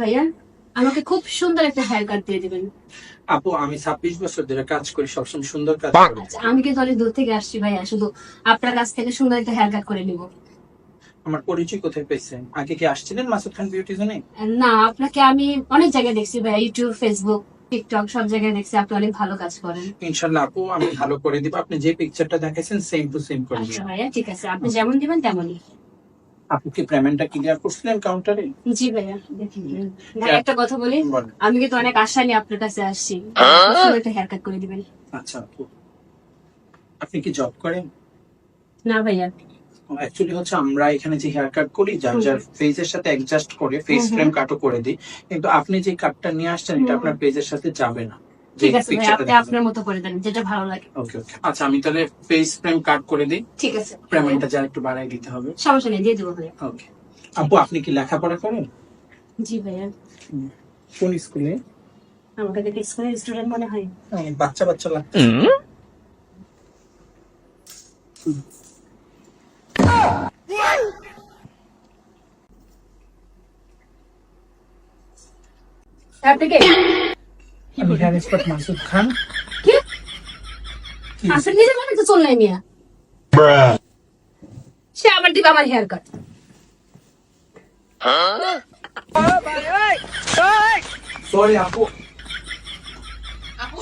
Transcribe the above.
ভাইয়া আমাকে খুব সুন্দর একটা হেয়ার কাট দিয়ে দিবেন। আপু আমি ছাব্বিশ বছর ধরে কাজ করি সবসময় সুন্দর কাজ করি। আচ্ছা আমি কিন্তু অনেক দূর থেকে আসছি ভাইয়া? শুধু আপনার কাছ থেকে সুন্দর একটা হেয়ার কাট করে নিব। আমার পরিচয় কোথায় পেয়েছেন? আগে কি আসছিলেন মাসুদ খান বিউটি জোনে না আপনাকে আমি অনেক জায়গায় দেখছি ভাইয়া ইউটিউব ফেসবুক টিকটক সব জায়গায় দেখছি। আপনি অনেক ভালো কাজ করেন। ইনশাল্লাহ আপু আমি ভালো করে দিব। আপনি যে পিকচারটা দেখেছেন সেম টু সেম করে আচ্ছা ভাইয়া ঠিক আছে। আপনি যেমন দিবেন তেমনই। আপু কি পেমেন্টটা ক্লিয়ার করছিলেন কাউন্টারে জি ভাইয়া ভাই একটা কথা বলি আমি কিন্তু অনেক আশা নিয়ে আপনার কাছে আসছি। একটা হেয়ার কাট করে দিবেন। আচ্ছা আপনি কি জব করেন? না ভাইয়া। অ্যাকচুয়ালি হচ্ছে আমরা এখানে যে হেয়ার কাট করি যার যার ফেজের সাথে অ্যাডজাস্ট করে ফেস। ফ্রেম কাটও করে দিই। কিন্তু আপনি যে কাটটা নিয়ে আসছেন এটা আপনার পেজের সাথে যাবে না। ঠিক আছে আপনি আপনার মতো করে দেন যেটা ভালো লাগে। ওকে ওকে আচ্ছা আমি তাহলে ফেস ফ্রেম কাট করে দিই। ঠিক আছে। পেমেন্টটা যা একটু বাড়াই দিতে হবে। সমস্যা নেই দিয়ে দেবো ওকে আপু আপনি কি লেখাপড়া করেন? জি ভাইয়া। কোন স্কুলে? আমাকে দেখে স্কুলের স্টুডেন্ট মনে হয়। বাচ্চা বাচ্চা লাগছে। আপনি কে? আমি হেয়ার এক্সপার্ট মাসুদ খান কি কি? আপনি নিজে মনে তো চললাই মিয়া সে আবার দিবে আমার হেয়ার কাট সরি আপু আপু